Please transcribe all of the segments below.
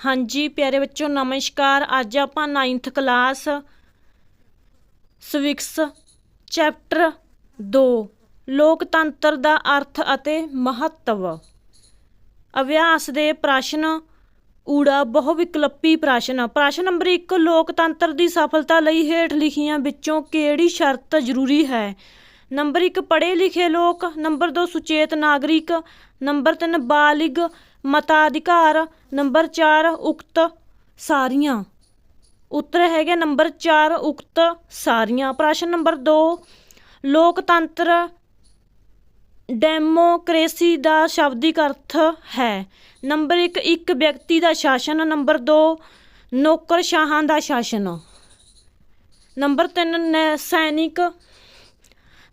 ਹਾਂਜੀ, ਪਿਆਰੇ ਬੱਚੋ ਨਮਸਕਾਰ। ਅੱਜ ਆਪਾਂ 9th ਕਲਾਸ ਸਵਿਕਸ ਚੈਪਟਰ 2 ਲੋਕਤੰਤਰ ਦਾ ਅਰਥ ਅਤੇ ਮਹੱਤਵ। ਅਭਿਆਸ ਦੇ ਪ੍ਰਸ਼ਨ, ਊੜਾ ਬਹੁ ਵਿਕਲਪੀ ਪ੍ਰਸ਼ਨ। ਪ੍ਰਸ਼ਨ ਨੰਬਰ 1 ਲੋਕਤੰਤਰ ਦੀ ਸਫਲਤਾ ਲਈ ਹੇਠ ਲਿਖੀਆਂ ਵਿੱਚੋਂ ਕਿਹੜੀ ਸ਼ਰਤ ਜ਼ਰੂਰੀ ਹੈ? ਨੰਬਰ 1 ਪੜ੍ਹੇ ਲਿਖੇ ਲੋਕ। ਨੰਬਰ 2 ਸੁਚੇਤ ਨਾਗਰਿਕ। ਨੰਬਰ 3 ਬਾਲਿਗ। ਮਤਾਧਿਕਾਰ ਨੰਬਰ 4 ਉਕਤ ਸਾਰੀਆਂ। ਉੱਤਰ ਹੈਗਾ ਨੰਬਰ 4 ਉਕਤ ਸਾਰੀਆਂ। ਪ੍ਰਸ਼ਨ ਨੰਬਰ 2 ਲੋਕਤੰਤਰ ਡੈਮੋਕ੍ਰੇਸੀ ਦਾ ਸ਼ਬਦਿਕ ਅਰਥ ਹੈ। ਨੰਬਰ 1 ਇੱਕ ਵਿਅਕਤੀ ਦਾ ਸ਼ਾਸਨ। ਨੰਬਰ 2 ਨੌਕਰਸ਼ਾਹਾਂ ਦਾ ਸ਼ਾਸਨ। ਨੰਬਰ 3 ਸੈਨਿਕ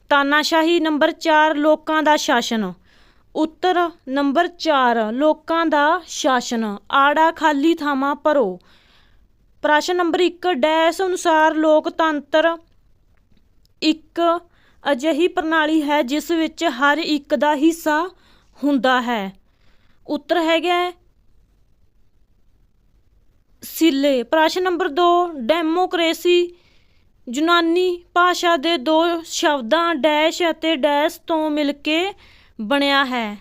ਤਾਨਾਸ਼ਾਹੀ। ਨੰਬਰ 4 ਲੋਕਾਂ ਦਾ ਸ਼ਾਸਨ। ਉੱਤਰ ਨੰਬਰ 4 ਲੋਕਾਂ ਦਾ ਸ਼ਾਸਨ, ਆੜਾ ਖਾਲੀ ਥਾਵਾਂ ਭਰੋ। ਪ੍ਰਸ਼ਨ ਨੰਬਰ 1 ਡੈਸ਼ ਅਨੁਸਾਰ ਲੋਕਤੰਤਰ ਇੱਕ ਅਜਿਹੀ ਪ੍ਰਣਾਲੀ ਹੈ ਜਿਸ ਵਿੱਚ ਹਰ ਇੱਕ ਦਾ ਹਿੱਸਾ ਹੁੰਦਾ ਹੈ। ਉੱਤਰ ਹੈਗਾ ਹੈ ਸਿੱਲੇ। ਪ੍ਰਸ਼ਨ ਨੰਬਰ 2 ਡੈਮੋਕ੍ਰੇਸੀ, ਯੂਨਾਨੀ ਭਾਸ਼ਾ ਦੇ ਦੋ ਸ਼ਬਦਾਂ, ਡੈਸ਼ ਅਤੇ ਡੈਸ਼ ਤੋਂ ਮਿਲ ਕੇ ਬਣਿਆ ਹੈ।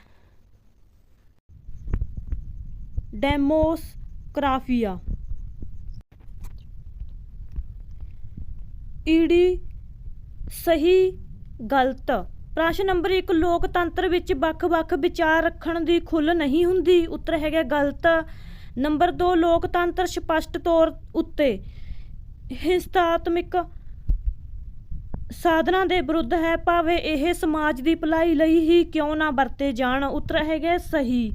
ਡੈਮੋਸਕ੍ਰਾਫੀਆ। ਈਡੀ ਸਹੀ ਗਲਤ। ਪ੍ਰਸ਼ਨ ਨੰਬਰ 1 ਲੋਕਤੰਤਰ ਵਿੱਚ ਵੱਖ-ਵੱਖ ਵਿਚਾਰ ਰੱਖਣ ਦੀ ਖੁੱਲ ਨਹੀਂ ਹੁੰਦੀ। ਉੱਤਰ ਹੈਗਾ ਗਲਤ। ਨੰਬਰ 2 ਲੋਕਤੰਤਰ ਸਪਸ਼ਟ ਤੌਰ ਉੱਤੇ ਹਿੰਸਾਤਮਕ ਸਾਧਨਾਂ ਦੇ ਵਿਰੁੱਧ ਹੈ, ਭਾਵੇਂ ਇਹ ਸਮਾਜ ਦੀ ਭਲਾਈ ਲਈ ਹੀ ਕਿਉਂ ਨਾ ਵਰਤੇ ਜਾਣ, ਉੱਤਰ ਹੈਗਾ ਸਹੀ।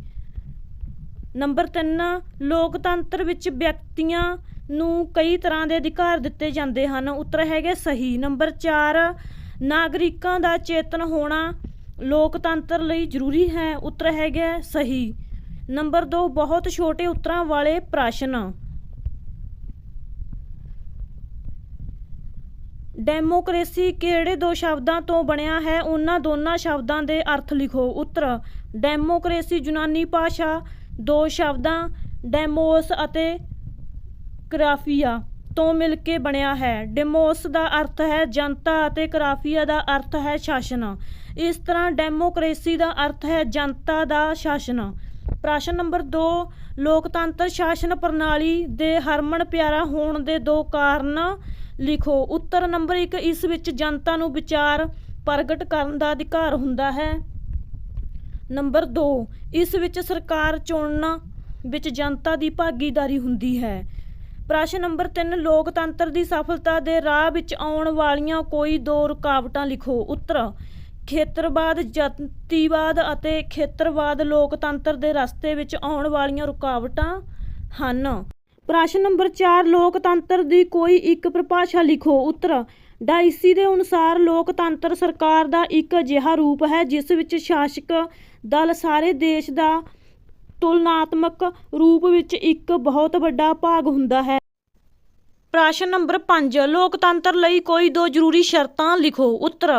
ਨੰਬਰ 3 ਲੋਕਤੰਤਰ ਵਿੱਚ ਵਿਅਕਤੀਆਂ ਨੂੰ ਕਈ ਤਰ੍ਹਾਂ ਦੇ ਅਧਿਕਾਰ ਦਿੱਤੇ ਜਾਂਦੇ ਹਨ, ਉੱਤਰ ਹੈਗੇ ਸਹੀ। ਨੰਬਰ 4 ਨਾਗਰਿਕਾਂ ਦਾ ਚੇਤਨ ਹੋਣਾ ਲੋਕਤੰਤਰ ਲਈ ਜ਼ਰੂਰੀ ਹੈ, ਉੱਤਰ ਹੈਗਾ ਸਹੀ। ਨੰਬਰ 2 ਬਹੁਤ ਛੋਟੇ ਉੱਤਰਾਂ ਵਾਲੇ ਪ੍ਰਸ਼ਨ। ਡੈਮੋਕ੍ਰੇਸੀ ਕਿਹੜੇ ਦੋ ਸ਼ਬਦਾਂ ਤੋਂ ਬਣਿਆ ਹੈ? ਉਹਨਾਂ ਦੋਨਾਂ ਸ਼ਬਦਾਂ ਦੇ ਅਰਥ ਲਿਖੋ। ਉੱਤਰ, ਡੈਮੋਕ੍ਰੇਸੀ ਯੂਨਾਨੀ ਭਾਸ਼ਾ, ਦੋ ਸ਼ਬਦਾਂ, ਡੈਮੋਸ ਅਤੇ ਕਰਾਫੀਆ ਤੋਂ ਮਿਲ ਕੇ ਬਣਿਆ ਹੈ। ਡੈਮੋਸ ਦਾ ਅਰਥ ਹੈ ਜਨਤਾ ਅਤੇ ਕਰਾਫੀਆ ਦਾ ਅਰਥ ਹੈ ਸ਼ਾਸਨ। ਇਸ ਤਰ੍ਹਾਂ ਡੈਮੋਕ੍ਰੇਸੀ ਦਾ ਅਰਥ ਹੈ ਜਨਤਾ ਦਾ ਸ਼ਾਸਨ। ਪ੍ਰਸ਼ਨ ਨੰਬਰ 2 ਲੋਕਤੰਤਰ ਸ਼ਾਸਨ ਪ੍ਰਣਾਲੀ ਦੇ ਹਰਮਨ ਪਿਆਰਾ ਹੋਣ ਦੇ ਦੋ ਕਾਰਨ ਲਿਖੋ, ਉੱਤਰ ਨੰਬਰ 1 ਇਸ ਵਿੱਚ ਜਨਤਾ ਨੂੰ ਵਿਚਾਰ ਪ੍ਰਗਟ ਕਰਨ ਦਾ ਅਧਿਕਾਰ ਹੁੰਦਾ ਹੈ। ਨੰਬਰ 2 ਇਸ ਵਿੱਚ ਸਰਕਾਰ ਚੁਣਨ ਵਿੱਚ ਜਨਤਾ ਦੀ ਭਾਗੀਦਾਰੀ ਹੁੰਦੀ ਹੈ। ਪ੍ਰਸ਼ਨ ਨੰਬਰ 3 ਲੋਕਤੰਤਰ ਦੀ ਸਫਲਤਾ ਦੇ ਰਾਹ ਵਿੱਚ ਆਉਣ ਵਾਲੀਆਂ ਕੋਈ ਦੋ ਰੁਕਾਵਟਾਂ ਲਿਖੋ। ਉੱਤਰ, ਖੇਤਰਵਾਦ, ਜਾਤੀਵਾਦ ਅਤੇ ਖੇਤਰਵਾਦ ਲੋਕਤੰਤਰ ਦੇ ਰਸਤੇ ਵਿੱਚ ਆਉਣ ਵਾਲੀਆਂ ਰੁਕਾਵਟਾਂ ਹਨ। ਪ੍ਰਸ਼ਨ ਨੰਬਰ 4 ਲੋਕਤੰਤਰ ਦੀ ਕੋਈ ਇੱਕ ਪਰਿਭਾਸ਼ਾ ਲਿਖੋ। ਉੱਤਰ, ਡਾਇਸੀ ਦੇ ਅਨੁਸਾਰ ਲੋਕਤੰਤਰ ਸਰਕਾਰ ਦਾ ਇੱਕ ਅਜਿਹਾ ਰੂਪ ਹੈ, ਜਿਸ ਵਿੱਚ ਸ਼ਾਸਕ ਦਲ ਸਾਰੇ ਦੇਸ਼ ਦਾ ਤੁਲਨਾਤਮਕ ਰੂਪ ਵਿੱਚ ਇੱਕ ਬਹੁਤ ਵੱਡਾ ਭਾਗ ਹੁੰਦਾ ਹੈ। ਪ੍ਰਸ਼ਨ ਨੰਬਰ 5 ਲੋਕਤੰਤਰ ਲਈ ਕੋਈ ਦੋ ਜ਼ਰੂਰੀ ਸ਼ਰਤਾਂ ਲਿਖੋ। ਉੱਤਰ,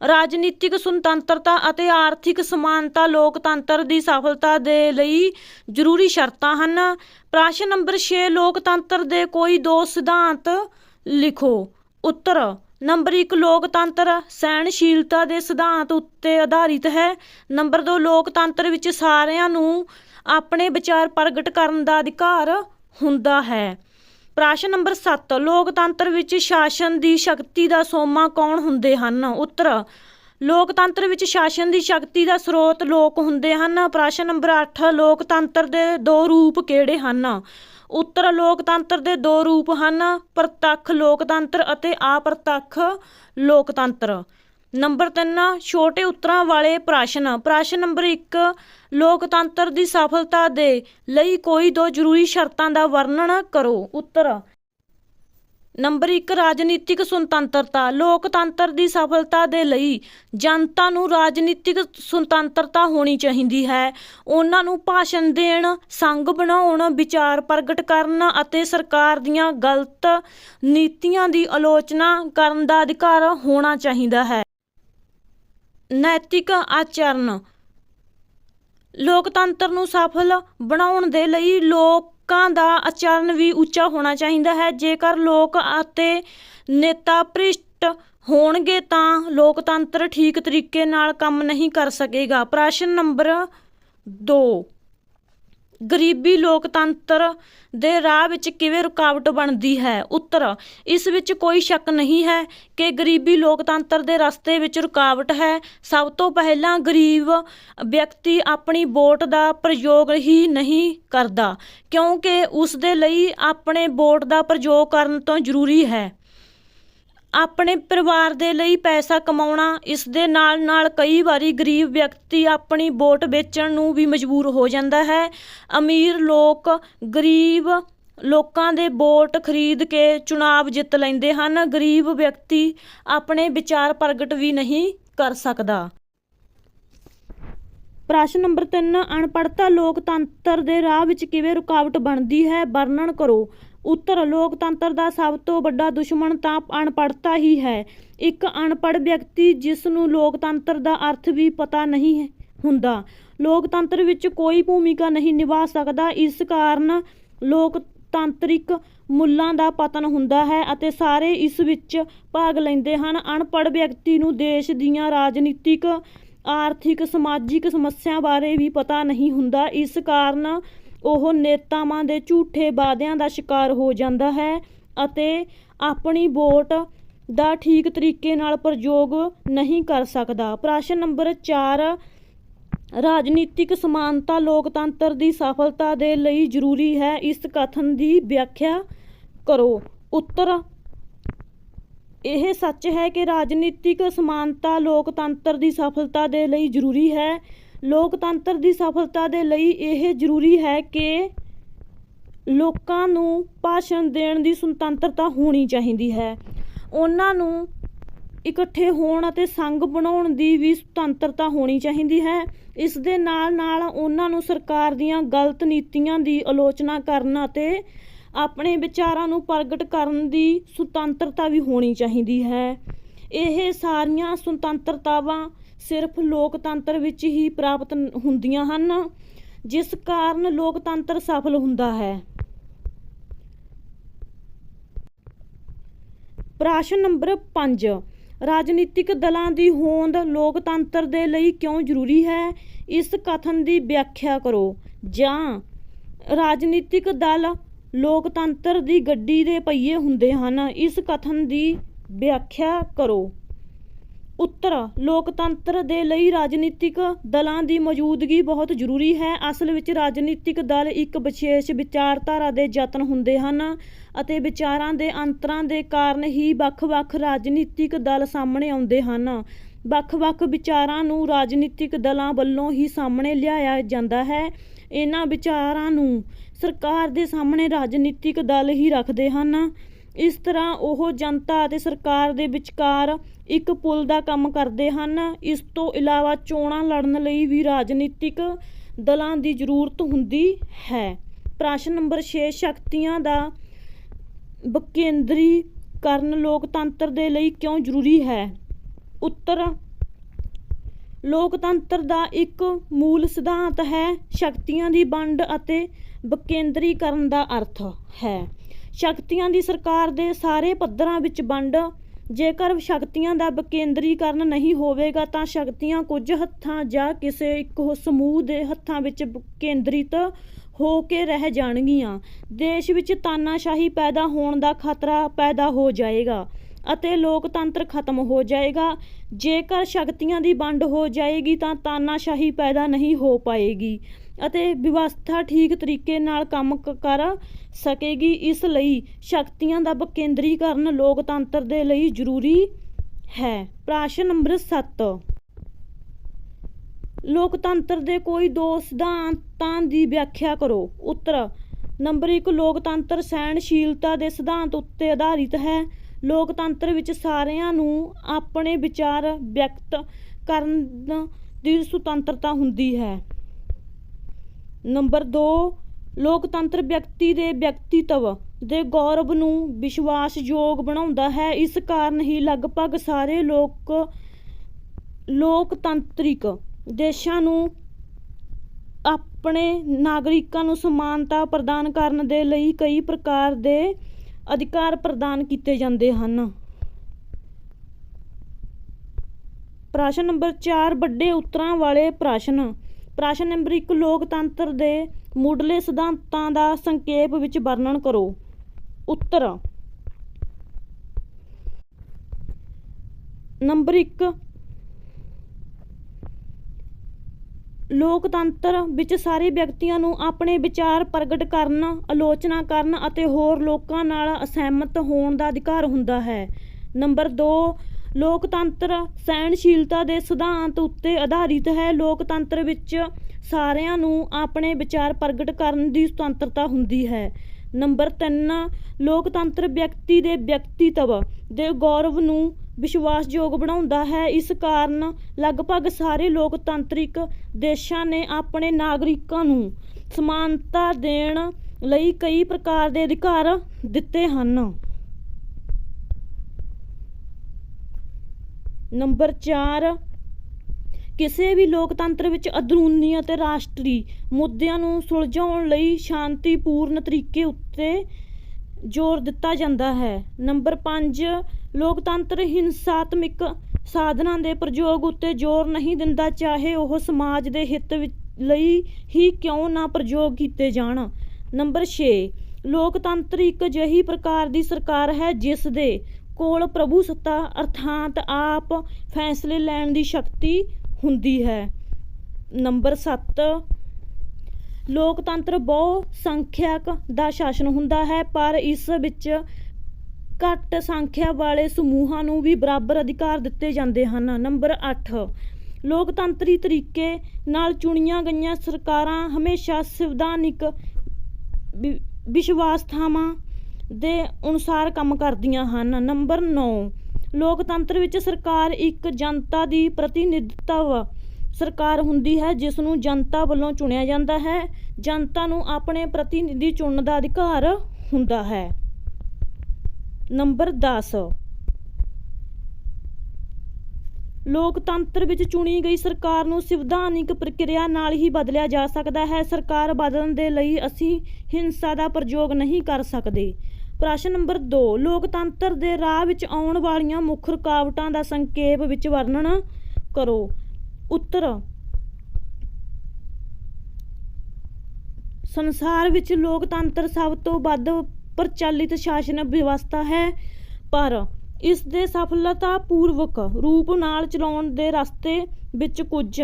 ਰਾਜਨੀਤਿਕ ਸੁਤੰਤਰਤਾ ਅਤੇ ਆਰਥਿਕ ਸਮਾਨਤਾ ਲੋਕਤੰਤਰ ਦੀ ਸਫਲਤਾ ਦੇ ਲਈ ਜ਼ਰੂਰੀ ਸ਼ਰਤਾਂ ਹਨ। ਪ੍ਰਸ਼ਨ ਨੰਬਰ 6 ਲੋਕਤੰਤਰ ਦੇ ਕੋਈ ਦੋ ਸਿਧਾਂਤ ਲਿਖੋ। ਉੱਤਰ, ਨੰਬਰ 1 ਲੋਕਤੰਤਰ ਸਹਿਣਸ਼ੀਲਤਾ ਦੇ ਸਿਧਾਂਤ ਉੱਤੇ ਆਧਾਰਿਤ ਹੈ। ਨੰਬਰ 2 ਲੋਕਤੰਤਰ ਵਿੱਚ ਸਾਰਿਆਂ ਨੂੰ ਆਪਣੇ ਵਿਚਾਰ ਪ੍ਰਗਟ ਕਰਨ ਦਾ ਅਧਿਕਾਰ ਹੁੰਦਾ ਹੈ। ਪ੍ਰਸ਼ਨ ਨੰਬਰ 7 ਲੋਕਤੰਤਰ ਵਿੱਚ ਸ਼ਾਸਨ ਦੀ ਸ਼ਕਤੀ ਦਾ ਸੋਮਾ ਕੌਣ ਹੁੰਦੇ ਹਨ? ਉੱਤਰ ਲੋਕਤੰਤਰ ਵਿੱਚ ਸ਼ਾਸਨ ਦੀ ਸ਼ਕਤੀ ਦਾ ਸਰੋਤ ਲੋਕ ਹੁੰਦੇ ਹਨ। ਪ੍ਰਸ਼ਨ ਨੰਬਰ 8 ਲੋਕਤੰਤਰ ਦੇ ਦੋ ਰੂਪ ਕਿਹੜੇ ਹਨ? ਉੱਤਰ, ਲੋਕਤੰਤਰ ਦੇ ਦੋ ਰੂਪ ਹਨ, ਪ੍ਰਤੱਖ, ਲੋਕਤੰਤਰ ਅਤੇ ਅਪ੍ਰਤੱਖ, ਲੋਕਤੰਤਰ। ਨੰਬਰ 3 ਛੋਟੇ ਉੱਤਰਾਂ ਵਾਲੇ ਪ੍ਰਸ਼ਨ। ਪ੍ਰਸ਼ਨ ਨੰਬਰ 1 ਲੋਕਤੰਤਰ ਦੀ ਸਫਲਤਾ ਦੇ ਲਈ ਕੋਈ ਦੋ ਜ਼ਰੂਰੀ ਸ਼ਰਤਾਂ ਦਾ ਵਰਣਨ ਕਰੋ। ਉੱਤਰ ਨੰਬਰ 1 ਰਾਜਨੀਤਿਕ ਸੁਤੰਤਰਤਾ, ਲੋਕਤੰਤਰ ਦੀ ਸਫਲਤਾ ਦੇ ਲਈ ਜਨਤਾ ਨੂੰ ਰਾਜਨੀਤਿਕ ਸੁਤੰਤਰਤਾ ਹੋਣੀ ਚਾਹੀਦੀ ਹੈ। ਉਹਨਾਂ ਨੂੰ ਭਾਸ਼ਣ ਦੇਣ ਸੰਗ ਬਣਾਉਣ, ਵਿਚਾਰ ਪ੍ਰਗਟ ਕਰਨ ਅਤੇ ਸਰਕਾਰ ਦੀਆਂ ਗਲਤ ਨੀਤੀਆਂ ਦੀ ਆਲੋਚਨਾ ਕਰਨ ਦਾ ਅਧਿਕਾਰ ਹੋਣਾ ਚਾਹੀਦਾ ਹੈ। ਨੈਤਿਕ ਆਚਰਣ, ਲੋਕਤੰਤਰ ਨੂੰ ਸਫਲ ਬਣਾਉਣ ਦੇ ਲਈ ਲੋਕ ਲੋਕਾਂ ਦਾ ਆਚਰਣ ਵੀ ਉੱਚਾ ਹੋਣਾ ਚਾਹੀਦਾ ਹੈ। ਜੇਕਰ ਲੋਕ ਅਤੇ ਨੇਤਾ ਭ੍ਰਿਸ਼ਟ ਹੋਣਗੇ ਤਾਂ ਲੋਕਤੰਤਰ ਠੀਕ ਤਰੀਕੇ ਨਾਲ ਕੰਮ ਨਹੀਂ ਕਰ ਸਕੇਗਾ। ਪ੍ਰਸ਼ਨ ਨੰਬਰ 2 ਗਰੀਬੀ ਲੋਕਤੰਤਰ ਦੇ ਰਾਹ ਵਿੱਚ ਕਿਵੇਂ ਰੁਕਾਵਟ ਬਣਦੀ ਹੈ? ਉੱਤਰ, ਇਸ ਵਿੱਚ ਕੋਈ ਸ਼ੱਕ ਨਹੀਂ ਹੈ ਕਿ ਗਰੀਬੀ ਲੋਕਤੰਤਰ ਦੇ ਰਸਤੇ ਵਿੱਚ ਰੁਕਾਵਟ ਹੈ। ਸਭ ਤੋਂ ਪਹਿਲਾਂ ਗਰੀਬ ਵਿਅਕਤੀ ਆਪਣੀ ਵੋਟ ਦਾ ਪ੍ਰਯੋਗ ਹੀ ਨਹੀਂ ਕਰਦਾ, ਕਿਉਂਕਿ ਉਸ ਦੇ ਲਈ ਆਪਣੇ ਵੋਟ ਦਾ ਪ੍ਰਯੋਗ ਕਰਨ ਤੋਂ ਜ਼ਰੂਰੀ ਹੈ। ਆਪਣੇ ਪਰਿਵਾਰ ਦੇ ਲਈ ਪੈਸਾ ਕਮਾਉਣਾ, ਇਸ ਦੇ ਨਾਲ ਨਾਲ ਕਈ ਵਾਰੀ ਗਰੀਬ ਵਿਅਕਤੀ ਆਪਣੀ ਵੋਟ ਵੇਚਣ ਨੂੰ ਵੀ ਮਜਬੂਰ ਹੋ ਜਾਂਦਾ ਹੈ। ਅਮੀਰ ਲੋਕ ਗਰੀਬ ਲੋਕਾਂ ਦੇ ਵੋਟ ਖਰੀਦ ਕੇ ਚੁਣਾਵ ਜਿੱਤ ਲੈਂਦੇ ਹਨ। ਗਰੀਬ ਵਿਅਕਤੀ ਆਪਣੇ ਵਿਚਾਰ ਪ੍ਰਗਟ ਵੀ ਨਹੀਂ ਕਰ ਸਕਦਾ। ਪ੍ਰਸ਼ਨ ਨੰਬਰ 3 ਅਨਪੜ੍ਹਤਾ ਲੋਕਤੰਤਰ ਦੇ ਰਾਹ ਵਿੱਚ ਕਿਵੇਂ ਰੁਕਾਵਟ ਬਣਦੀ ਹੈ? ਵਰਣਨ ਕਰੋ। ਉੱਤਰ ਲੋਕਤੰਤਰ ਦਾ ਸਭ ਤੋਂ ਵੱਡਾ ਦੁਸ਼ਮਣ ਤਾਂ ਅਨਪੜ੍ਹਤਾ ਹੀ ਹੈ। ਇੱਕ ਅਨਪੜ੍ਹ ਵਿਅਕਤੀ ਜਿਸ ਨੂੰ ਲੋਕਤੰਤਰ ਦਾ ਅਰਥ ਵੀ ਪਤਾ ਨਹੀਂ ਹੁੰਦਾ, ਲੋਕਤੰਤਰ ਵਿੱਚ ਕੋਈ ਭੂਮਿਕਾ ਨਹੀਂ ਨਿਭਾ ਸਕਦਾ। ਇਸ ਕਾਰਨ ਲੋਕਤਾਂਤਰਿਕ ਮੁੱਲਾਂ ਦਾ ਪਤਨ ਹੁੰਦਾ ਹੈ ਅਤੇ ਸਾਰੇ ਇਸ ਵਿੱਚ ਭਾਗ ਲੈਂਦੇ ਹਨ। ਅਨਪੜ੍ਹ ਵਿਅਕਤੀ ਨੂੰ ਦੇਸ਼ ਦੀਆਂ ਰਾਜਨੀਤਿਕ, ਆਰਥਿਕ, ਸਮਾਜਿਕ ਸਮੱਸਿਆ ਬਾਰੇ ਵੀ ਪਤਾ ਨਹੀਂ ਹੁੰਦਾ। ਇਸ ਕਾਰਨ ਉਹ ਨੇਤਾਵਾਂ ਦੇ ਝੂਠੇ ਵਾਅਦਿਆਂ ਦਾ ਸ਼ਿਕਾਰ ਹੋ ਜਾਂਦਾ ਹੈ ਅਤੇ ਆਪਣੀ ਵੋਟ ਦਾ ਠੀਕ ਤਰੀਕੇ ਨਾਲ ਪ੍ਰਯੋਗ ਨਹੀਂ ਕਰ ਸਕਦਾ। ਪ੍ਰਸ਼ਨ ਨੰਬਰ 4 ਰਾਜਨੀਤਿਕ ਸਮਾਨਤਾ ਲੋਕਤੰਤਰ ਦੀ ਸਫਲਤਾ ਦੇ ਲਈ ਜ਼ਰੂਰੀ ਹੈ, ਇਸ ਕਥਨ ਦੀ ਵਿਆਖਿਆ ਕਰੋ। ਉੱਤਰ, ਇਹ ਸੱਚ ਹੈ ਕਿ ਰਾਜਨੀਤਿਕ ਸਮਾਨਤਾ ਲੋਕਤੰਤਰ ਦੀ ਸਫਲਤਾ ਦੇ ਲਈ ਜ਼ਰੂਰੀ ਹੈ। ਲੋਕਤੰਤਰ ਦੀ ਸਫਲਤਾ ਦੇ ਲਈ ਇਹ ਜ਼ਰੂਰੀ ਹੈ ਕਿ ਲੋਕਾਂ ਨੂੰ ਭਾਸ਼ਣ ਦੇਣ ਦੀ ਸੁਤੰਤਰਤਾ ਹੋਣੀ ਚਾਹੀਦੀ ਹੈ। ਉਹਨਾਂ ਨੂੰ ਇਕੱਠੇ ਹੋਣ ਅਤੇ ਸੰਘ ਬਣਾਉਣ ਦੀ ਵੀ ਸੁਤੰਤਰਤਾ ਹੋਣੀ ਚਾਹੀਦੀ ਹੈ। ਇਸ ਦੇ ਨਾਲ ਨਾਲ ਉਹਨਾਂ ਨੂੰ ਸਰਕਾਰ ਦੀਆਂ ਗਲਤ ਨੀਤੀਆਂ ਦੀ ਆਲੋਚਨਾ ਕਰਨ ਅਤੇ ਆਪਣੇ ਵਿਚਾਰਾਂ ਨੂੰ ਪ੍ਰਗਟ ਕਰਨ ਦੀ ਸੁਤੰਤਰਤਾ ਵੀ ਹੋਣੀ ਚਾਹੀਦੀ ਹੈ। ਇਹ ਸਾਰੀਆਂ ਸੁਤੰਤਰਤਾਵਾਂ ਸਿਰਫ ਲੋਕਤੰਤਰ ਵਿੱਚ ਹੀ ਪ੍ਰਾਪਤ ਹੁੰਦੀਆਂ ਹਨ, ਜਿਸ ਕਾਰਨ ਲੋਕਤੰਤਰ ਸਫਲ ਹੁੰਦਾ ਹੈ। ਪ੍ਰਸ਼ਨ ਨੰਬਰ 5 ਰਾਜਨੀਤਿਕ ਦਲਾਂ ਦੀ ਹੋਂਦ ਲੋਕਤੰਤਰ ਦੇ ਲਈ ਕਿਉਂ ਜ਼ਰੂਰੀ ਹੈ? ਇਸ ਕਥਨ ਦੀ ਵਿਆਖਿਆ ਕਰੋ। ਜਾਂ, ਰਾਜਨੀਤਿਕ ਦਲ ਲੋਕਤੰਤਰ ਦੀ ਗੱਡੀ ਦੇ ਪਹੀਏ ਹੁੰਦੇ ਹਨ, ਇਸ ਕਥਨ ਦੀ ਵਿਆਖਿਆ ਕਰੋ। ਉੱਤਰ, ਲੋਕਤੰਤਰ ਦੇ ਲਈ ਰਾਜਨੀਤਿਕ ਦਲਾਂ ਦੀ ਮੌਜੂਦਗੀ ਬਹੁਤ ਜ਼ਰੂਰੀ ਹੈ। ਅਸਲ ਵਿੱਚ ਰਾਜਨੀਤਿਕ ਦਲ ਇੱਕ ਵਿਸ਼ੇਸ਼ ਵਿਚਾਰਧਾਰਾ ਦੇ ਯਤਨ ਹੁੰਦੇ ਹਨ ਅਤੇ ਵਿਚਾਰਾਂ ਦੇ ਅੰਤਰਾਂ ਦੇ ਕਾਰਨ ਹੀ ਵੱਖ-ਵੱਖ ਰਾਜਨੀਤਿਕ ਦਲ ਸਾਹਮਣੇ ਆਉਂਦੇ ਹਨ। ਵੱਖ-ਵੱਖ ਵਿਚਾਰਾਂ ਨੂੰ ਰਾਜਨੀਤਿਕ ਦਲਾਂ ਵੱਲੋਂ ਹੀ ਸਾਹਮਣੇ ਲਿਆਇਆ ਜਾਂਦਾ ਹੈ। ਇਹਨਾਂ ਵਿਚਾਰਾਂ ਨੂੰ ਸਰਕਾਰ ਦੇ ਸਾਹਮਣੇ ਰਾਜਨੀਤਿਕ ਦਲ ਹੀ ਰੱਖਦੇ ਹਨ। ਇਸ ਤਰ੍ਹਾਂ ਉਹ ਜਨਤਾ ਅਤੇ ਸਰਕਾਰ ਦੇ ਵਿਚਕਾਰ ਇੱਕ ਪੁਲ ਦਾ ਕੰਮ ਕਰਦੇ ਹਨ। ਇਸ ਤੋਂ ਇਲਾਵਾ ਚੋਣਾਂ ਲੜਨ ਲਈ ਵੀ ਰਾਜਨੀਤਿਕ ਦਲਾਂ ਦੀ ਜ਼ਰੂਰਤ ਹੁੰਦੀ ਹੈ। ਪ੍ਰਸ਼ਨ ਨੰਬਰ 6 ਸ਼ਕਤੀਆਂ ਦਾ ਵਿਕੇਂਦਰੀਕਰਨ ਲੋਕਤੰਤਰ ਦੇ ਲਈ ਕਿਉਂ ਜ਼ਰੂਰੀ ਹੈ? ਉੱਤਰ, ਲੋਕਤੰਤਰ ਦਾ ਇੱਕ ਮੂਲ ਸਿਧਾਂਤ ਹੈ, ਸ਼ਕਤੀਆਂ ਦੀ ਵੰਡ ਅਤੇ ਵਿਕੇਂਦਰੀਕਰਨ ਦਾ ਅਰਥ ਹੈ। ਸ਼ਕਤੀਆਂ ਦੀ ਸਰਕਾਰ ਦੇ ਸਾਰੇ ਪੱਧਰਾਂ ਵਿੱਚ ਵੰਡ। ਜੇਕਰ ਸ਼ਕਤੀਆਂ ਦਾ ਵਿਕੇਂਦਰੀਕਰਨ ਨਹੀਂ ਹੋਵੇਗਾ, ਤਾਂ ਸ਼ਕਤੀਆਂ ਕੁਝ ਹੱਥਾਂ ਜਾਂ ਕਿਸੇ ਇੱਕ ਸਮੂਹ ਦੇ ਹੱਥਾਂ ਵਿੱਚ ਕੇਂਦਰਿਤ ਹੋ ਕੇ ਰਹਿ ਜਾਣਗੀਆਂ। ਦੇਸ਼ ਵਿੱਚ ਤਾਨਾਸ਼ਾਹੀ ਪੈਦਾ ਹੋਣ ਦਾ ਖਤਰਾ ਪੈਦਾ ਹੋ ਜਾਏਗਾ ਅਤੇ ਲੋਕਤੰਤਰ ਖਤਮ ਹੋ ਜਾਏਗਾ। ਜੇਕਰ ਸ਼ਕਤੀਆਂ ਦੀ ਵੰਡ ਹੋ ਜਾਏਗੀ, ਤਾਂ ਤਾਨਾਸ਼ਾਹੀ ਪੈਦਾ ਨਹੀਂ ਹੋ ਪਾਏਗੀ। ਅਤੇ ਵਿਵਸਥਾ ਠੀਕ ਤਰੀਕੇ ਨਾਲ ਕੰਮ ਕਰ ਸਕੇਗੀ, ਇਸ ਲਈ ਸ਼ਕਤੀਆਂ ਦਾ ਵਿਕੇਂਦਰੀਕਰਨ ਲੋਕਤੰਤਰ ਦੇ ਲਈ ਜ਼ਰੂਰੀ ਹੈ। ਪ੍ਰਸ਼ਨ ਨੰਬਰ 7 ਲੋਕਤੰਤਰ ਦੇ ਕੋਈ ਦੋ ਸਿਧਾਂਤਾਂ ਦੀ ਵਿਆਖਿਆ ਕਰੋ। ਉੱਤਰ, ਨੰਬਰ 1 ਲੋਕਤੰਤਰ ਸਹਿਣਸ਼ੀਲਤਾ ਦੇ ਸਿਧਾਂਤ ਉੱਤੇ ਆਧਾਰਿਤ ਹੈ। ਲੋਕਤੰਤਰ ਵਿੱਚ ਸਾਰਿਆਂ ਨੂੰ ਆਪਣੇ ਵਿਚਾਰ ਵਿਅਕਤ ਕਰਨ ਦੀ ਸੁਤੰਤਰਤਾ ਹੁੰਦੀ ਹੈ। ਨੰਬਰ 2 ਲੋਕਤੰਤਰ ਵਿਅਕਤੀ ਦੇ ਵਿਅਕਤੀਤਵ ਦੇ ਗੌਰਵ ਨੂੰ ਵਿਸ਼ਵਾਸਯੋਗ ਬਣਾਉਂਦਾ ਹੈ। ਇਸ ਕਾਰਨ ਹੀ ਲਗਭਗ ਸਾਰੇ ਲੋਕ, ਲੋਕਤੰਤਰਿਕ ਦੇਸ਼ਾਂ ਨੂੰ ਆਪਣੇ ਨਾਗਰਿਕਾਂ ਨੂੰ ਸਮਾਨਤਾ ਪ੍ਰਦਾਨ ਕਰਨ ਦੇ ਲਈ ਕਈ ਪ੍ਰਕਾਰ ਦੇ ਅਧਿਕਾਰ ਪ੍ਰਦਾਨ ਕੀਤੇ ਜਾਂਦੇ ਹਨ। ਪ੍ਰਸ਼ਨ ਨੰਬਰ 4 ਵੱਡੇ ਉੱਤਰਾਂ ਵਾਲੇ ਪ੍ਰਸ਼ਨ। ਪ੍ਰਸ਼ਨ ਨੰਬਰ 1 ਲੋਕਤੰਤਰ ਦੇ ਮੁੱਢਲੇ ਸਿਧਾਂਤਾਂ ਦਾ ਸੰਖੇਪ ਵਿੱਚ ਵਰਣਨ ਕਰੋ। ਉੱਤਰ। ਨੰਬਰ 1 ਲੋਕਤੰਤਰ ਵਿੱਚ ਸਾਰੇ ਵਿਅਕਤੀਆਂ ਨੂੰ ਆਪਣੇ ਵਿਚਾਰ ਪ੍ਰਗਟ ਕਰਨ, ਆਲੋਚਨਾ ਕਰਨ ਅਤੇ ਹੋਰ ਲੋਕਾਂ ਨਾਲ ਅਸਹਿਮਤ ਹੋਣ ਦਾ ਅਧਿਕਾਰ ਹੁੰਦਾ ਹੈ। ਨੰਬਰ 2 ਲੋਕਤੰਤਰ ਸਹਿਣਸ਼ੀਲਤਾ ਦੇ ਸਿਧਾਂਤ ਉੱਤੇ ਆਧਾਰਿਤ ਹੈ। ਲੋਕਤੰਤਰ ਵਿੱਚ ਸਾਰਿਆਂ ਨੂੰ ਆਪਣੇ ਵਿਚਾਰ ਪ੍ਰਗਟ ਕਰਨ ਦੀ ਸੁਤੰਤਰਤਾ ਹੁੰਦੀ ਹੈ। ਨੰਬਰ 3 ਲੋਕਤੰਤਰ ਵਿਅਕਤੀ ਦੇ ਵਿਅਕਤੀਤਵ ਦੇ ਗੌਰਵ ਨੂੰ ਵਿਸ਼ਵਾਸਯੋਗ ਬਣਾਉਂਦਾ ਹੈ। ਇਸ ਕਾਰਨ ਲਗਭਗ ਸਾਰੇ ਲੋਕਤੰਤਰਿਕ ਦੇਸ਼ਾਂ ਨੇ ਆਪਣੇ ਨਾਗਰਿਕਾਂ ਨੂੰ ਸਮਾਨਤਾ ਦੇਣ ਲਈ ਕਈ ਪ੍ਰਕਾਰ ਦੇ ਅਧਿਕਾਰ ਦਿੱਤੇ ਹਨ। ਨੰਬਰ 4 ਕਿਸੇ ਵੀ ਲੋਕਤੰਤਰ ਵਿੱਚ ਅੰਦਰੂਨੀ ਅਤੇ ਰਾਸ਼ਟਰੀ ਮੁੱਦਿਆਂ ਨੂੰ ਸੁਲਝਾਉਣ ਲਈ ਸ਼ਾਂਤੀਪੂਰਨ ਤਰੀਕੇ ਉੱਤੇ ਜ਼ੋਰ ਦਿੱਤਾ ਜਾਂਦਾ ਹੈ। ਨੰਬਰ 5 ਲੋਕਤੰਤਰ ਹਿੰਸਾਤਮਕ ਸਾਧਨਾਂ ਦੇ ਪ੍ਰਯੋਗ ਉੱਤੇ ਜ਼ੋਰ ਨਹੀਂ ਦਿੰਦਾ, ਚਾਹੇ ਉਹ ਸਮਾਜ ਦੇ ਹਿੱਤ ਵਿੱਚ ਲਈ ਹੀ ਕਿਉਂ ਨਾ ਪ੍ਰਯੋਗ ਕੀਤੇ ਜਾਣ। ਨੰਬਰ 6 ਲੋਕਤੰਤਰ ਇੱਕ ਅਜਿਹੀ ਪ੍ਰਕਾਰ ਦੀ ਸਰਕਾਰ ਹੈ ਜਿਸ ਦੇ ਕੋਲ ਪ੍ਰਭੂ ਸੱਤਾ ਅਰਥਾਤ ਆਪ ਫੈਸਲੇ ਲੈਣ ਦੀ ਸ਼ਕਤੀ ਹੁੰਦੀ ਹੈ। ਨੰਬਰ 7 ਲੋਕਤੰਤਰ ਬਹੁ ਸੰਖਿਅਕ ਦਾ ਸ਼ਾਸਨ ਹੁੰਦਾ ਹੈ, ਪਰ ਇਸ ਵਿੱਚ ਘੱਟ ਸੰਖਿਆ ਵਾਲੇ ਸਮੂਹਾਂ ਨੂੰ ਵੀ ਬਰਾਬਰ ਅਧਿਕਾਰ ਦਿੱਤੇ ਜਾਂਦੇ ਹਨ। ਨੰਬਰ 8 ਲੋਕਤੰਤਰੀ ਤਰੀਕੇ ਨਾਲ ਚੁਣੀਆਂ ਗਈਆਂ ਸਰਕਾਰਾਂ ਹਮੇਸ਼ਾ ਸੰਵਿਧਾਨਿਕ ਵਿਸ਼ਵਾਸਥਾਵਾਂ ਦੇ ਅਨੁਸਾਰ ਕੰਮ ਕਰਦੀਆਂ ਹਨ। ਨੰਬਰ 9 ਲੋਕਤੰਤਰ ਵਿੱਚ ਸਰਕਾਰ ਇੱਕ ਜਨਤਾ ਦੀ ਪ੍ਰਤੀਨਿਧਤਾ ਸਰਕਾਰ ਹੁੰਦੀ ਹੈ, ਜਿਸ ਨੂੰ ਜਨਤਾ ਵੱਲੋਂ ਚੁਣਿਆ ਜਾਂਦਾ ਹੈ। ਜਨਤਾ ਨੂੰ ਆਪਣੇ ਪ੍ਰਤੀਨਿਧੀ ਚੁਣਨ ਦਾ ਅਧਿਕਾਰ ਹੁੰਦਾ ਹੈ। ਨੰਬਰ 10 ਲੋਕਤੰਤਰ ਵਿੱਚ ਚੁਣੀ ਗਈ ਸਰਕਾਰ ਨੂੰ ਸੰਵਿਧਾਨਿਕ ਪ੍ਰਕਿਰਿਆ ਨਾਲ ਹੀ ਬਦਲਿਆ ਜਾ ਸਕਦਾ ਹੈ। ਸਰਕਾਰ ਬਦਲਣ ਦੇ ਲਈ ਅਸੀਂ ਹਿੰਸਾ ਦਾ ਪ੍ਰਯੋਗ ਨਹੀਂ ਕਰ ਸਕਦੇ। ਪ੍ਰਸ਼ਨ ਨੰਬਰ 2 ਲੋਕਤੰਤਰ ਦੇ ਰਾਹ ਵਿੱਚ ਆਉਣ ਵਾਲੀਆਂ ਮੁੱਖ ਰੁਕਾਵਟਾਂ ਦਾ ਸੰਖੇਪ ਵਿੱਚ ਵਰਣਨ ਕਰੋ। ਉੱਤਰ। ਸੰਸਾਰ ਵਿੱਚ ਲੋਕਤੰਤਰ ਸਭ ਤੋਂ ਵੱਧ ਪ੍ਰਚਲਿਤ ਸ਼ਾਸਨ ਵਿਵਸਥਾ ਹੈ, ਪਰ ਇਸ ਦੇ ਸਫਲਤਾਪੂਰਵਕ ਰੂਪ ਨਾਲ ਚਲਾਉਣ ਦੇ ਰਸਤੇ ਵਿੱਚ ਕੁਝ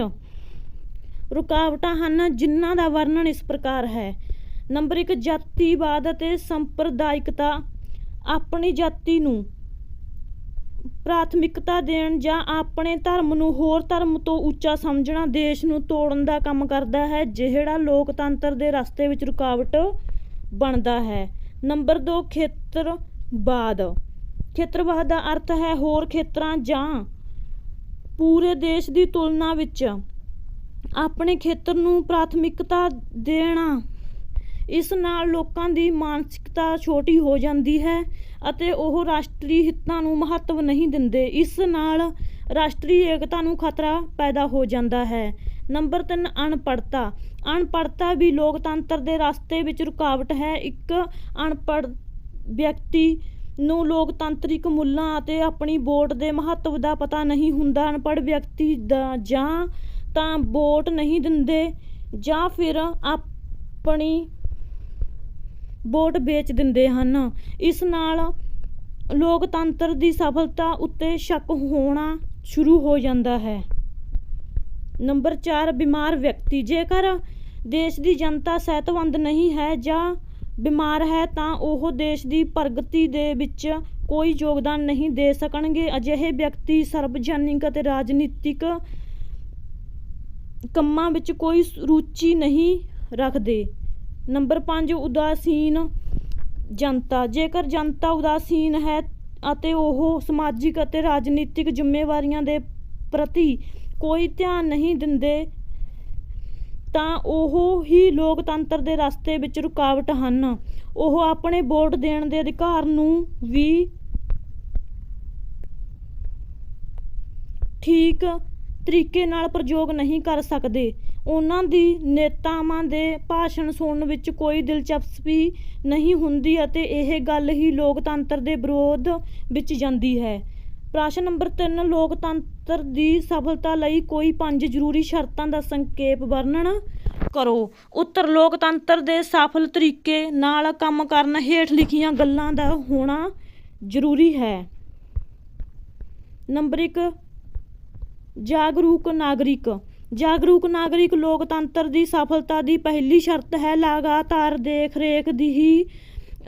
ਰੁਕਾਵਟਾਂ ਹਨ, ਜਿਨ੍ਹਾਂ ਦਾ ਵਰਣਨ ਇਸ ਪ੍ਰਕਾਰ ਹੈ। ਨੰਬਰ 1 ਜਾਤੀਵਾਦ ਅਤੇ ਸੰਪਰਦਾਇਕਤਾ। ਆਪਣੀ ਜਾਤੀ ਨੂੰ ਪ੍ਰਾਥਮਿਕਤਾ ਦੇਣ ਜਾਂ ਆਪਣੇ ਧਰਮ ਨੂੰ ਹੋਰ ਧਰਮ ਤੋਂ ਉੱਚਾ ਸਮਝਣਾ ਦੇਸ਼ ਨੂੰ ਤੋੜਨ ਦਾ ਕੰਮ ਕਰਦਾ ਹੈ, ਜਿਹੜਾ ਲੋਕਤੰਤਰ ਦੇ ਰਸਤੇ ਵਿੱਚ ਰੁਕਾਵਟ ਬਣਦਾ ਹੈ। ਨੰਬਰ 2 ਖੇਤਰਵਾਦ। ਖੇਤਰਵਾਦ ਦਾ ਅਰਥ ਹੈ ਹੋਰ ਖੇਤਰਾਂ ਜਾਂ ਪੂਰੇ ਦੇਸ਼ ਦੀ ਤੁਲਨਾ ਵਿੱਚ ਆਪਣੇ ਖੇਤਰ ਨੂੰ ਪ੍ਰਾਥਮਿਕਤਾ ਦੇਣਾ। ਇਸ ਨਾਲ ਲੋਕਾਂ ਦੀ ਮਾਨਸਿਕਤਾ ਛੋਟੀ ਹੋ ਜਾਂਦੀ ਹੈ ਅਤੇ ਉਹ ਰਾਸ਼ਟਰੀ ਹਿੱਤਾਂ ਨੂੰ ਮਹੱਤਵ ਨਹੀਂ ਦਿੰਦੇ। ਇਸ ਨਾਲ ਰਾਸ਼ਟਰੀ ਏਕਤਾ ਨੂੰ ਖਤਰਾ ਪੈਦਾ ਹੋ ਜਾਂਦਾ ਹੈ। ਨੰਬਰ 3 ਅਨਪੜ੍ਹਤਾ ਅਨਪੜ੍ਹਤਾ ਵੀ ਲੋਕਤੰਤਰ ਦੇ ਰਸਤੇ ਵਿੱਚ ਰੁਕਾਵਟ ਹੈ। ਇੱਕ ਅਨਪੜ੍ਹ ਵਿਅਕਤੀ ਨੂੰ ਲੋਕਤੰਤਰਿਕ ਮੁੱਲਾਂ ਅਤੇ ਆਪਣੀ ਵੋਟ ਦੇ ਮਹੱਤਵ ਦਾ ਪਤਾ ਨਹੀਂ ਹੁੰਦਾ। ਅਨਪੜ੍ਹ ਵਿਅਕਤੀ ਦਾ ਜਾਂ ਤਾਂ ਵੋਟ ਨਹੀਂ ਦਿੰਦੇ ਜਾਂ ਫਿਰ ਆਪਣੀ ਵੋਟ ਵੇਚ ਦਿੰਦੇ ਹਨ। ਇਸ ਨਾਲ ਲੋਕਤੰਤਰ ਦੀ ਸਫਲਤਾ ਉੱਤੇ ਸ਼ੱਕ ਹੋਣਾ ਸ਼ੁਰੂ ਹੋ ਜਾਂਦਾ ਹੈ। ਨੰਬਰ 4 ਬਿਮਾਰ ਵਿਅਕਤੀ। ਜੇਕਰ ਦੇਸ਼ ਦੀ ਜਨਤਾ ਸਿਹਤਮੰਦ ਨਹੀਂ ਹੈ ਜਾਂ ਬਿਮਾਰ ਹੈ, ਤਾਂ ਉਹ ਦੇਸ਼ ਦੀ ਪ੍ਰਗਤੀ ਦੇ ਵਿੱਚ ਕੋਈ ਯੋਗਦਾਨ ਨਹੀਂ ਦੇ ਸਕਣਗੇ। ਅਜਿਹੇ ਵਿਅਕਤੀ ਸਰਵਜਨਿਕ ਅਤੇ ਰਾਜਨੀਤਿਕ ਕੰਮਾਂ ਵਿੱਚ ਕੋਈ ਰੁਚੀ ਨਹੀਂ ਰੱਖਦੇ। ਨੰਬਰ 5 ਉਦਾਸੀਨ ਜਨਤਾ। ਜੇਕਰ ਜਨਤਾ ਉਦਾਸੀਨ ਹੈ ਅਤੇ ਉਹ ਸਮਾਜਿਕ ਅਤੇ ਰਾਜਨੀਤਿਕ ਜ਼ਿੰਮੇਵਾਰੀਆਂ ਦੇ ਪ੍ਰਤੀ ਕੋਈ ਧਿਆਨ ਨਹੀਂ ਦਿੰਦੇ, ਤਾਂ ਉਹ ਹੀ ਲੋਕਤੰਤਰ ਦੇ ਰਸਤੇ ਵਿੱਚ ਰੁਕਾਵਟ ਹਨ। ਉਹ ਆਪਣੇ ਵੋਟ ਦੇਣ ਦੇ ਅਧਿਕਾਰ ਨੂੰ ਵੀ ਠੀਕ ਤਰੀਕੇ ਨਾਲ ਪ੍ਰਯੋਗ ਨਹੀਂ ਕਰ ਸਕਦੇ। ਉਹਨਾਂ ਦੀ ਨੇਤਾਵਾਂ ਦੇ ਭਾਸ਼ਣ ਸੁਣਨ ਵਿੱਚ ਕੋਈ ਦਿਲਚਸਪੀ ਨਹੀਂ ਹੁੰਦੀ ਅਤੇ ਇਹ ਗੱਲ ਹੀ ਲੋਕਤੰਤਰ ਦੇ ਵਿਰੋਧ ਵਿੱਚ ਜਾਂਦੀ ਹੈ। ਪ੍ਰਸ਼ਨ ਨੰਬਰ 3 ਲੋਕਤੰਤਰ ਦੀ ਸਫਲਤਾ ਲਈ ਕੋਈ ਪੰਜ ਜ਼ਰੂਰੀ ਸ਼ਰਤਾਂ ਦਾ ਸੰਖੇਪ ਵਰਣਨ ਕਰੋ। ਉੱਤਰ, ਲੋਕਤੰਤਰ ਦੇ ਸਫਲ ਤਰੀਕੇ ਨਾਲ ਕੰਮ ਕਰਨ ਹੇਠ ਲਿਖੀਆਂ ਗੱਲਾਂ ਦਾ ਹੋਣਾ ਜ਼ਰੂਰੀ ਹੈ। ਨੰਬਰ 1 ਜਾਗਰੂਕ ਨਾਗਰਿਕ। ਜਾਗਰੂਕ ਨਾਗਰਿਕ ਲੋਕਤੰਤਰ ਦੀ ਸਫਲਤਾ ਦੀ ਪਹਿਲੀ ਸ਼ਰਤ ਹੈ ਲਗਾਤਾਰ ਦੇਖ ਰੇਖ ਦੀ ਹੀ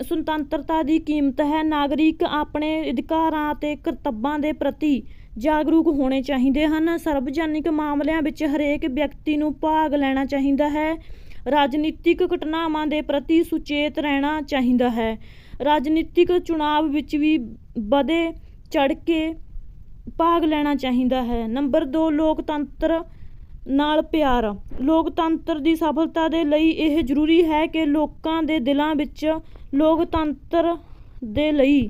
ਸੁਤੰਤਰਤਾ ਦੀ ਕੀਮਤ ਹੈ। ਨਾਗਰਿਕ ਆਪਣੇ ਅਧਿਕਾਰਾਂ ਅਤੇ ਕਰਤੱਵਾਂ ਦੇ ਪ੍ਰਤੀ ਜਾਗਰੂਕ ਹੋਣੇ ਚਾਹੀਦੇ ਹਨ। ਸਰਵਜਨਿਕ ਮਾਮਲਿਆਂ ਵਿੱਚ ਹਰੇਕ ਵਿਅਕਤੀ ਨੂੰ ਭਾਗ ਲੈਣਾ ਚਾਹੀਦਾ ਹੈ। ਰਾਜਨੀਤਿਕ ਘਟਨਾਵਾਂ ਦੇ ਪ੍ਰਤੀ ਸੁਚੇਤ ਰਹਿਣਾ ਚਾਹੀਦਾ ਹੈ। ਰਾਜਨੀਤਿਕ ਚੁਣਾਵ ਵਿੱਚ ਵੀ ਵਧੇ ਚੜ ਕੇ ਭਾਗ ਲੈਣਾ ਚਾਹੀਦਾ ਹੈ। ਨੰਬਰ 2 ਲੋਕਤੰਤਰ ਨਾਲ ਪਿਆਰ। ਲੋਕਤੰਤਰ ਦੀ ਸਫਲਤਾ ਦੇ ਲਈ ਇਹ ਜ਼ਰੂਰੀ ਹੈ ਕਿ ਲੋਕਾਂ ਦੇ ਦਿਲਾਂ ਵਿੱਚ ਲੋਕਤੰਤਰ ਦੇ ਲਈ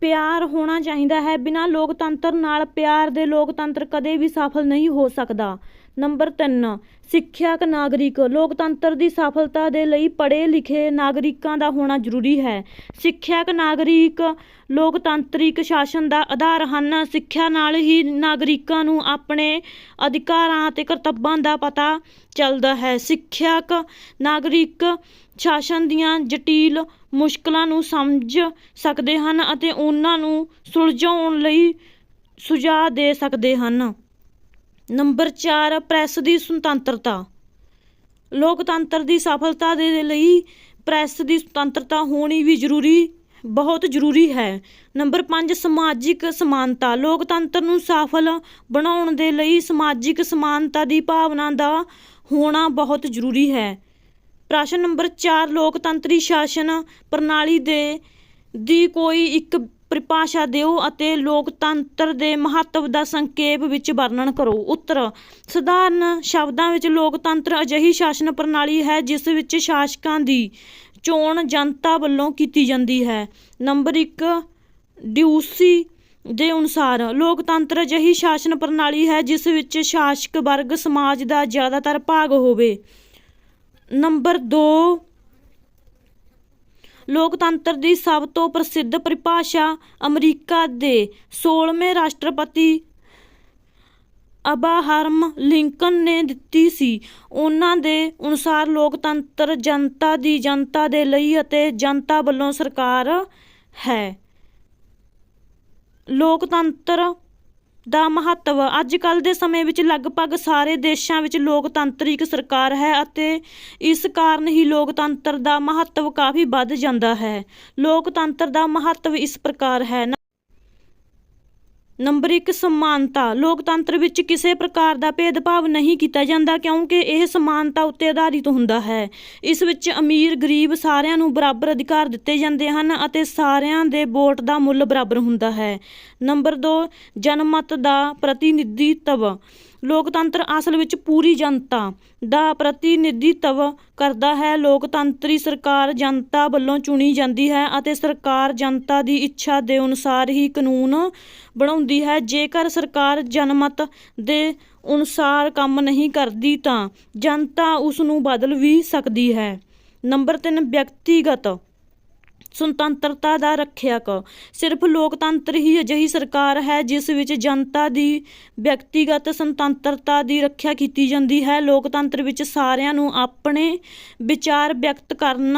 ਪਿਆਰ ਹੋਣਾ ਚਾਹੀਦਾ ਹੈ। ਬਿਨਾਂ ਲੋਕਤੰਤਰ ਨਾਲ ਪਿਆਰ ਦੇ ਲੋਕਤੰਤਰ ਕਦੇ ਵੀ ਸਫਲ ਨਹੀਂ ਹੋ ਸਕਦਾ। ਨੰਬਰ 3 ਸਿੱਖਿਅਕ ਨਾਗਰਿਕ, ਲੋਕਤੰਤਰ ਦੀ ਸਫਲਤਾ ਦੇ ਲਈ ਪੜ੍ਹੇ ਲਿਖੇ ਨਾਗਰਿਕਾਂ ਦਾ ਹੋਣਾ ਜ਼ਰੂਰੀ ਹੈ। ਸਿੱਖਿਅਕ ਨਾਗਰਿਕ, ਲੋਕਤੰਤਰਿਕ ਸ਼ਾਸਨ ਦਾ ਆਧਾਰ ਹਨ। ਸਿੱਖਿਆ ਨਾਲ ਹੀ ਨਾਗਰਿਕਾਂ ਨੂੰ ਆਪਣੇ ਅਧਿਕਾਰਾਂ ਅਤੇ ਕਰਤੱਵਾਂ ਦਾ ਪਤਾ ਚੱਲਦਾ ਹੈ। ਸਿੱਖਿਅਕ ਨਾਗਰਿਕ ਸ਼ਾਸਨ ਦੀਆਂ ਜਟਿਲ ਮੁਸ਼ਕਲਾਂ ਨੂੰ ਸਮਝ ਸਕਦੇ ਹਨ ਅਤੇ ਉਹਨਾਂ ਨੂੰ ਸੁਲਝਾਉਣ ਲਈ ਸੁਝਾਅ ਦੇ ਸਕਦੇ ਹਨ। ਨੰਬਰ 4 ਪ੍ਰੈਸ ਦੀ ਸੁਤੰਤਰਤਾ। ਲੋਕਤੰਤਰ ਦੀ ਸਫਲਤਾ ਦੇ ਲਈ ਪ੍ਰੈਸ ਦੀ ਸੁਤੰਤਰਤਾ ਹੋਣੀ ਵੀ ਜ਼ਰੂਰੀ, ਬਹੁਤ ਜ਼ਰੂਰੀ ਹੈ। ਨੰਬਰ 5 ਸਮਾਜਿਕ ਸਮਾਨਤਾ। ਲੋਕਤੰਤਰ ਨੂੰ ਸਫਲ ਬਣਾਉਣ ਦੇ ਲਈ ਸਮਾਜਿਕ ਸਮਾਨਤਾ ਦੀ ਭਾਵਨਾ ਦਾ ਹੋਣਾ ਬਹੁਤ ਜ਼ਰੂਰੀ ਹੈ। ਪ੍ਰਸ਼ਨ ਨੰਬਰ 4 ਲੋਕਤੰਤਰੀ ਸ਼ਾਸਨ ਪ੍ਰਣਾਲੀ ਦੇ, ਦੀ ਕੋਈ ਇੱਕ ਪਰਿਭਾਸ਼ਾ ਦਿਓ ਅਤੇ ਲੋਕਤੰਤਰ ਦੇ ਮਹੱਤਵ ਦਾ ਸੰਖੇਪ ਵਿੱਚ ਵਰਣਨ ਕਰੋ। ਉੱਤਰ, ਸਧਾਰਨ ਸ਼ਬਦਾਂ ਵਿੱਚ ਲੋਕਤੰਤਰ ਅਜਿਹੀ ਸ਼ਾਸਨ ਪ੍ਰਣਾਲੀ ਹੈ ਜਿਸ ਵਿੱਚ ਸ਼ਾਸਕਾਂ ਦੀ ਚੋਣ ਜਨਤਾ ਵੱਲੋਂ ਕੀਤੀ ਜਾਂਦੀ ਹੈ। ਨੰਬਰ 1 ਡਿਊਸੀ ਦੇ ਅਨੁਸਾਰ, ਲੋਕਤੰਤਰ ਅਜਿਹੀ ਸ਼ਾਸਨ ਪ੍ਰਣਾਲੀ ਹੈ ਜਿਸ ਵਿੱਚ ਸ਼ਾਸਕ ਵਰਗ, ਸਮਾਜ ਦਾ ਜ਼ਿਆਦਾਤਰ ਭਾਗ ਹੋਵੇ। ਨੰਬਰ 2 ਲੋਕਤੰਤਰ ਦੀ ਸਭ ਤੋਂ ਪ੍ਰਸਿੱਧ ਪਰਿਭਾਸ਼ਾ ਅਮਰੀਕਾ ਦੇ 16ਵੇਂ ਰਾਸ਼ਟਰਪਤੀ ਅਬਾਹਰਮ ਲਿੰਕਨ ਨੇ ਦਿੱਤੀ ਸੀ। ਉਹਨਾਂ ਦੇ ਅਨੁਸਾਰ ਲੋਕਤੰਤਰ ਜਨਤਾ ਦੀ ਜਨਤਾ ਦੇ ਲਈ ਅਤੇ ਜਨਤਾ ਵੱਲੋਂ ਸਰਕਾਰ ਹੈ। ਲੋਕਤੰਤਰ ਦਾ ਮਹੱਤਵ। ਅੱਜ ਕੱਲ੍ਹ ਦੇ ਸਮੇਂ ਵਿੱਚ ਲਗਭਗ ਸਾਰੇ ਦੇਸ਼ਾਂ ਵਿੱਚ ਲੋਕਤੰਤਰਿਕ ਸਰਕਾਰ ਹੈ ਅਤੇ ਇਸ ਕਾਰਨ ਹੀ ਲੋਕਤੰਤਰ ਦਾ ਮਹੱਤਵ ਕਾਫੀ ਵੱਧ ਜਾਂਦਾ ਹੈ। ਲੋਕਤੰਤਰ ਦਾ ਮਹੱਤਵ ਇਸ ਪ੍ਰਕਾਰ ਹੈ। ਨੰਬਰ 1 ਸਮਾਨਤਾ। ਲੋਕਤੰਤਰ ਵਿੱਚ ਕਿਸੇ ਪ੍ਰਕਾਰ ਦਾ ਭੇਦਭਾਵ ਨਹੀਂ ਕੀਤਾ ਜਾਂਦਾ ਕਿਉਂਕਿ ਇਹ ਸਮਾਨਤਾ ਉੱਤੇ ਆਧਾਰਿਤ ਹੁੰਦਾ ਹੈ। ਇਸ ਵਿੱਚ ਅਮੀਰ, ਗਰੀਬ ਸਾਰਿਆਂ ਨੂੰ ਬਰਾਬਰ ਅਧਿਕਾਰ ਦਿੱਤੇ ਜਾਂਦੇ ਹਨ ਅਤੇ ਸਾਰਿਆਂ ਦੇ ਵੋਟ ਦਾ ਮੁੱਲ ਬਰਾਬਰ ਹੁੰਦਾ ਹੈ। ਨੰਬਰ 2 ਜਨਮਤ ਦਾ ਪ੍ਰਤੀਨਿਧੀਤਵ। ਲੋਕਤੰਤਰ ਅਸਲ ਵਿੱਚ ਪੂਰੀ ਜਨਤਾ ਦਾ ਪ੍ਰਤੀਨਿਧਿਤਵ ਕਰਦਾ ਹੈ। ਲੋਕਤੰਤਰੀ ਸਰਕਾਰ ਜਨਤਾ ਵੱਲੋਂ ਚੁਣੀ ਜਾਂਦੀ ਹੈ ਅਤੇ ਸਰਕਾਰ ਜਨਤਾ ਦੀ ਇੱਛਾ ਦੇ ਅਨੁਸਾਰ ਹੀ ਕਾਨੂੰਨ ਬਣਾਉਂਦੀ ਹੈ। ਜੇਕਰ ਸਰਕਾਰ ਜਨਮਤ ਦੇ ਅਨੁਸਾਰ ਕੰਮ ਨਹੀਂ ਕਰਦੀ ਤਾਂ ਜਨਤਾ ਉਸ ਨੂੰ ਬਦਲ ਵੀ ਸਕਦੀ ਹੈ। ਨੰਬਰ 3 ਵਿਅਕਤੀਗਤ ਸੁਤੰਤਰਤਾ ਦਾ ਰੱਖਿਅਕ। ਸਿਰਫ ਲੋਕਤੰਤਰ ਹੀ ਅਜਿਹੀ ਸਰਕਾਰ ਹੈ, ਜਿਸ ਵਿੱਚ ਜਨਤਾ ਦੀ ਵਿਅਕਤੀਗਤ ਸੁਤੰਤਰਤਾ ਦੀ ਰੱਖਿਆ ਕੀਤੀ ਜਾਂਦੀ ਹੈ। ਲੋਕਤੰਤਰ ਵਿੱਚ ਸਾਰਿਆਂ ਨੂੰ ਆਪਣੇ ਵਿਚਾਰ ਵਿਅਕਤ ਕਰਨ,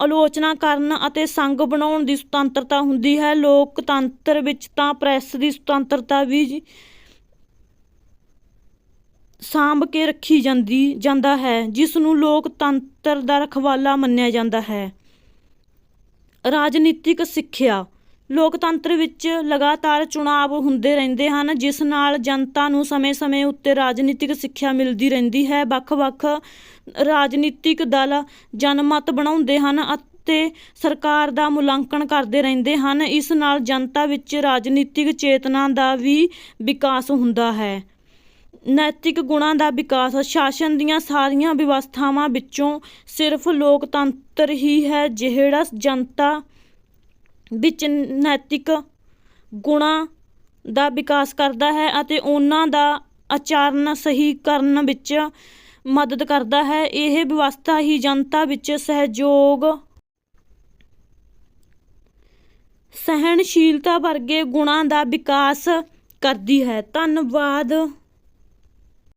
ਆਲੋਚਨਾ ਕਰਨ ਅਤੇ ਸੰਗ ਬਣਾਉਣ ਦੀ ਸੁਤੰਤਰਤਾ ਹੁੰਦੀ ਹੈ। ਲੋਕਤੰਤਰ ਵਿੱਚ ਤਾਂ ਪ੍ਰੈਸ ਦੀ ਸੁਤੰਤਰਤਾ ਵੀ ਸਾਂਭ ਕੇ ਰੱਖੀ ਜਾਂਦੀ, ਜਾਂਦਾ ਹੈ, ਜਿਸ ਨੂੰ ਲੋਕਤੰਤਰ ਦਾ ਰਖਵਾਲਾ ਮੰਨਿਆ ਜਾਂਦਾ ਹੈ। ਰਾਜਨੀਤਿਕ ਸਿੱਖਿਆ। ਲੋਕਤੰਤਰ ਵਿੱਚ ਲਗਾਤਾਰ ਚੁਣਾਵ ਹੁੰਦੇ ਰਹਿੰਦੇ ਹਨ, ਜਿਸ ਨਾਲ ਜਨਤਾ ਨੂੰ ਸਮੇਂ-ਸਮੇਂ ਉੱਤੇ ਰਾਜਨੀਤਿਕ ਸਿੱਖਿਆ ਮਿਲਦੀ ਰਹਿੰਦੀ ਹੈ। ਵੱਖ-ਵੱਖ ਰਾਜਨੀਤਿਕ ਦਲ ਜਨਮਤ ਬਣਾਉਂਦੇ ਹਨ ਅਤੇ ਸਰਕਾਰ ਦਾ ਮੁਲਾਂਕਣ ਕਰਦੇ ਰਹਿੰਦੇ ਹਨ। ਇਸ ਨਾਲ ਜਨਤਾ ਵਿੱਚ ਰਾਜਨੀਤਿਕ ਚੇਤਨਾ ਦਾ ਵੀ ਵਿਕਾਸ ਹੁੰਦਾ ਹੈ। ਨੈਤਿਕ ਗੁਣਾਂ ਦਾ ਵਿਕਾਸ, ਸ਼ਾਸਨ ਦੀਆਂ ਸਾਰੀਆਂ ਵਿਵਸਥਾਵਾਂ ਵਿੱਚੋਂ ਸਿਰਫ ਲੋਕਤੰਤਰ ਹੀ ਹੈ, ਜਿਹੜਾ ਜਨਤਾ ਵਿੱਚ ਨੈਤਿਕ ਗੁਣਾਂ ਦਾ ਵਿਕਾਸ ਕਰਦਾ ਹੈ ਅਤੇ ਉਹਨਾਂ ਦਾ ਆਚਰਣ ਸਹੀ ਕਰਨ ਵਿੱਚ ਮਦਦ ਕਰਦਾ ਹੈ। ਇਹ ਵਿਵਸਥਾ ਹੀ ਜਨਤਾ ਵਿੱਚ ਸਹਿਯੋਗ, ਸਹਿਣਸ਼ੀਲਤਾ ਵਰਗੇ ਗੁਣਾਂ ਦਾ ਵਿਕਾਸ ਕਰਦੀ ਹੈ। ਧੰਨਵਾਦ।